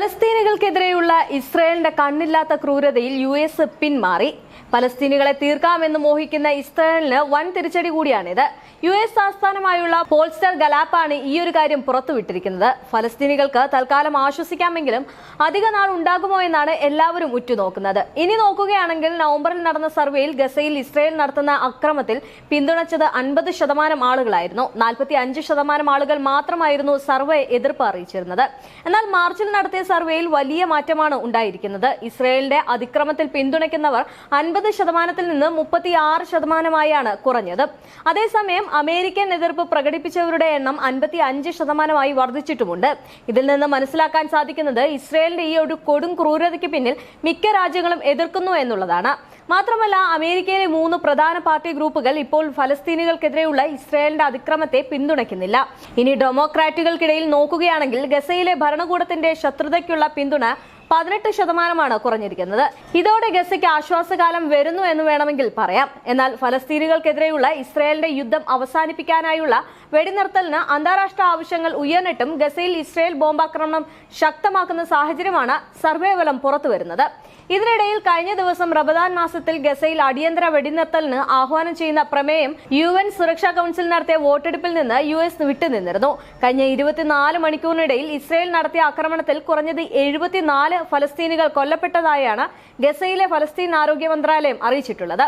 ഫലസ്തീനികൾക്കെതിരെയുള്ള ഇസ്രയേലിന്റെ കണ്ണില്ലാത്ത ക്രൂരതയിൽ U S പിന്മാറി. ഫലസ്തീനികളെ തീർക്കാമെന്ന് മോഹിക്കുന്ന ഇസ്രയേലിന് വൻ തിരിച്ചടി കൂടിയാണിത്. യു എസ് ആസ്ഥാനമായുള്ള പോൾസ്റ്റർ ഗലാപ്പാണ് ഈ ഒരു കാര്യം പുറത്തുവിട്ടിരിക്കുന്നത്. ഫലസ്തീനികൾക്ക് തൽക്കാലം ആശ്വസിക്കാമെങ്കിലും അധിക നാൾ ഉണ്ടാകുമോ എന്നാണ് എല്ലാവരും ഉറ്റുനോക്കുന്നത്. ഇനി നോക്കുകയാണെങ്കിൽ നവംബറിൽ നടന്ന സർവേയിൽ ഗസയിൽ ഇസ്രയേൽ നടത്തുന്ന അക്രമത്തിൽ പിന്തുണച്ചത് അൻപത് ശതമാനം ആളുകളായിരുന്നു. നാൽപ്പത്തി അഞ്ച് ശതമാനം ആളുകൾ മാത്രമായിരുന്നു സർവേ എതിർപ്പ് അറിയിച്ചിരുന്നത്. എന്നാൽ മാർച്ചിൽ നടത്തിയ സർവേയിൽ വലിയ മാറ്റമാണ് ഉണ്ടായിരിക്കുന്നത്. ഇസ്രയേലിന്റെ അതിക്രമത്തിൽ പിന്തുണയ്ക്കുന്നവർ അൻപത് ശതമാനത്തിൽ നിന്ന് മുപ്പത്തി ആറ് ശതമാനമായാണ് കുറഞ്ഞത്. അതേസമയം അമേരിക്കൻ എതിർപ്പ് പ്രകടിപ്പിച്ചവരുടെ എണ്ണം അൻപത്തി അഞ്ച് ശതമാനമായി വർദ്ധിച്ചിട്ടുമുണ്ട്. ഇതിൽ നിന്ന് മനസ്സിലാക്കാൻ സാധിക്കുന്നത് ഇസ്രയേലിന്റെ ഈ ഒരു കൊടും ക്രൂരതയ്ക്ക് പിന്നിൽ മിക്ക രാജ്യങ്ങളും എതിർക്കുന്നു എന്നുള്ളതാണ്. മാത്രമല്ല അമേരിക്കയിലെ മൂന്ന് പ്രധാന പാർട്ടി ഗ്രൂപ്പുകൾ ഇപ്പോൾ ഫലസ്തീനുകൾക്കെതിരെയുള്ള ഇസ്രായേലിന്റെ അതിക്രമത്തെ പിന്തുണയ്ക്കുന്നില്ല. ഇനി ഡെമോക്രാറ്റുകൾക്കിടയിൽ നോക്കുകയാണെങ്കിൽ ഗസയിലെ ഭരണകൂടത്തിന്റെ ശത്രുതയ്ക്കുള്ള പിന്തുണ പതിനെട്ട് ശതമാനമാണ് കുറഞ്ഞിരിക്കുന്നത്. ഇതോടെ ഗസയ്ക്ക് ആശ്വാസകാലം വരുന്നു എന്ന് വേണമെങ്കിൽ പറയാം. എന്നാൽ ഫലസ്തീനുകൾക്കെതിരെയുള്ള ഇസ്രയേലിന്റെ യുദ്ധം അവസാനിപ്പിക്കാനായുള്ള വെടിനിർത്തലിന് അന്താരാഷ്ട്ര ആവശ്യങ്ങൾ ഉയർന്നിട്ടും ഗസയിൽ ഇസ്രയേൽ ബോംബാക്രമണം ശക്തമാക്കുന്ന സാഹചര്യമാണ് സർവേ ഫലം പുറത്തുവരുന്നത്. ഇതിനിടയിൽ കഴിഞ്ഞ ദിവസം റബദാൻ മാസത്തിൽ ഗസയിൽ അടിയന്തര വെടിനിർത്തലിന് ആഹ്വാനം ചെയ്യുന്ന പ്രമേയം യു എൻ സുരക്ഷാ കൌൺസിൽ നടത്തിയ വോട്ടെടുപ്പിൽ നിന്ന് യു എസ് വിട്ടുനിന്നിരുന്നു. കഴിഞ്ഞ ഇരുപത്തിനാല് മണിക്കൂറിനിടയിൽ ഇസ്രയേൽ നടത്തിയ ആക്രമണത്തിൽ കുറഞ്ഞത് എഴുപത്തിനാല് ഫലസ്തീനികൾ കൊല്ലപ്പെട്ടതായാണ് ഗസയിലെ ഫലസ്തീൻ ആരോഗ്യ മന്ത്രാലയം അറിയിച്ചിട്ടുള്ളത്.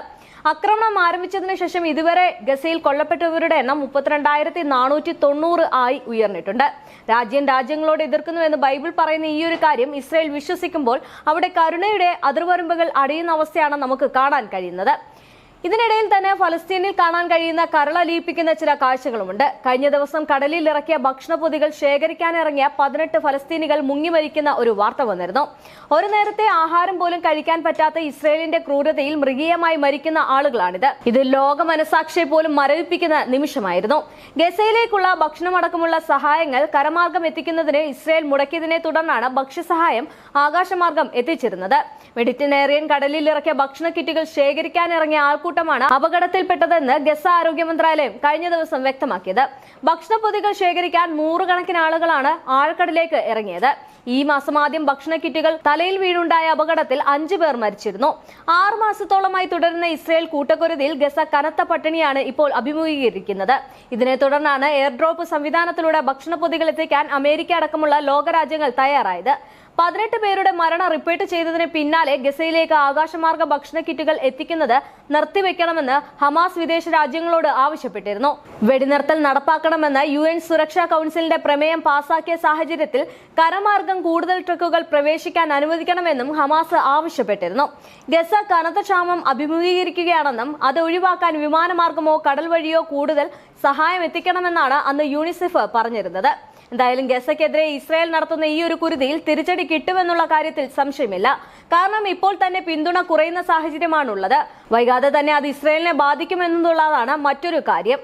ആക്രമണം ആരംഭിച്ചതിനു ശേഷം ഇതുവരെ ഗസയിൽ കൊല്ലപ്പെട്ടവരുടെ എണ്ണം മുപ്പത്തിരണ്ടായിരത്തി നാനൂറ്റി തൊണ്ണൂറ് ആയി ഉയർന്നിട്ടുണ്ട്. രാജ്യം രാജ്യങ്ങളോട് എതിർക്കുന്നുവെന്ന് ബൈബിൾ പറയുന്ന ഈ ഒരു കാര്യം ഇസ്രയേൽ വിശ്വസിക്കുമ്പോൾ അവിടെ കരുണയുടെ അതിർവരമ്പുകൾ അടിയുന്ന അവസ്ഥയാണ് നമുക്ക് കാണാൻ കഴിയുന്നത്. ഇതിനിടയിൽ തന്നെ ഫലസ്തീനിൽ കാണാൻ കഴിയുന്ന കരളലിയിപ്പിക്കുന്ന ചില കാഴ്ചകളുമുണ്ട്. കഴിഞ്ഞ ദിവസം കടലിൽ ഇറക്കിയ ഭക്ഷണപ്പൊതികൾ ശേഖരിക്കാനിറങ്ങിയ പതിനെട്ട് ഫലസ്തീനികൾ മുങ്ങിമരിക്കുന്ന ഒരു വാർത്ത വന്നിരുന്നു. ഒരു നേരത്തെ ആഹാരം പോലും കഴിക്കാൻ പറ്റാത്ത ഇസ്രയേലിന്റെ ക്രൂരതയിൽ മൃഗീയമായി മരിക്കുന്ന ആളുകളാണിത്. ഇത് ലോക മനസാക്ഷിയെ പോലും മരവിപ്പിക്കുന്ന നിമിഷമായിരുന്നു. ഗസയിലേക്കുള്ള ഭക്ഷണമടക്കമുള്ള സഹായങ്ങൾ കരമാർഗം എത്തിക്കുന്നതിന് ഇസ്രയേൽ മുടക്കിയതിനെ തുടർന്നാണ് ഭക്ഷ്യസഹായം ആകാശമാർഗം എത്തിച്ചിരുന്നത്. മെഡിറ്ററേനിയൻ കടലിൽ ഇറക്കിയ ഭക്ഷണ കിറ്റുകൾ ശേഖരിക്കാനിറങ്ങിയ ആൾക്കൂട്ടമാണ് അപകടത്തിൽപ്പെട്ടതെന്ന് ഗസ ആരോഗ്യ മന്ത്രാലയം കഴിഞ്ഞ ദിവസം വ്യക്തമാക്കിയത്. ഭക്ഷണപ്പൊതികൾ ശേഖരിക്കാൻ നൂറുകണക്കിന് ആളുകളാണ് ആഴക്കടലിലേക്ക് ഇറങ്ങിയത്. ഈ മാസം ആദ്യം ഭക്ഷണ കിറ്റുകൾ തലയിൽ വീണുണ്ടായ അപകടത്തിൽ അഞ്ചു പേർ മരിച്ചിരുന്നു. ആറു മാസത്തോളമായി തുടരുന്ന ഇസ്രയേൽ കൂട്ടക്കുരുതിയിൽ ഗസ കനത്ത പട്ടിണിയാണ് ഇപ്പോൾ അഭിമുഖീകരിക്കുന്നത്. ഇതിനെ തുടർന്നാണ് എയർ ഡ്രോപ്പ് സംവിധാനത്തിലൂടെ ഭക്ഷണപ്പൊതികൾ എത്തിക്കാൻ അമേരിക്ക അടക്കമുള്ള ലോകരാജ്യങ്ങൾ തയ്യാറായത്. പതിനെട്ട് പേരുടെ മരണം റിപ്പോർട്ട് ചെയ്തതിന് പിന്നാലെ ഗസയിലേക്ക് ആകാശമാർഗ ഭക്ഷണ കിറ്റുകൾ എത്തിക്കുന്നത് നിർത്തിവെക്കണമെന്ന് ഹമാസ് വിദേശ രാജ്യങ്ങളോട് ആവശ്യപ്പെട്ടിരുന്നു. വെടിനിർത്തൽ നടപ്പാക്കണമെന്ന് യു എൻ സുരക്ഷാ കൗൺസിലിന്റെ പ്രമേയം പാസാക്കിയ സാഹചര്യത്തിൽ കരമാർഗം കൂടുതൽ ട്രക്കുകൾ പ്രവേശിക്കാൻ അനുവദിക്കണമെന്നും ഹമാസ് ആവശ്യപ്പെട്ടിരുന്നു. ഗസ കനത്ത ക്ഷാമം അഭിമുഖീകരിക്കുകയാണെന്നും അത് ഒഴിവാക്കാൻ വിമാനമാർഗമോ കടൽ വഴിയോ കൂടുതൽ സഹായം എത്തിക്കണമെന്നാണ് അന്ന് യൂണിസെഫ് പറഞ്ഞിരുന്നത്. എന്തായാലും ഗസയ്ക്കെതിരെ ഇസ്രായേൽ നടത്തുന്ന ഈ ഒരു കുരുതിയിൽ തിരിച്ചടി കിട്ടുമെന്നുള്ള കാര്യത്തിൽ സംശയമില്ല. കാരണം ഇപ്പോൾ തന്നെ പിന്തുണ കുറയുന്ന സാഹചര്യമാണുള്ളത്. വൈകാതെ തന്നെ അത് ഇസ്രായേലിനെ ബാധിക്കുമെന്നുള്ളതാണ് മറ്റൊരു കാര്യം.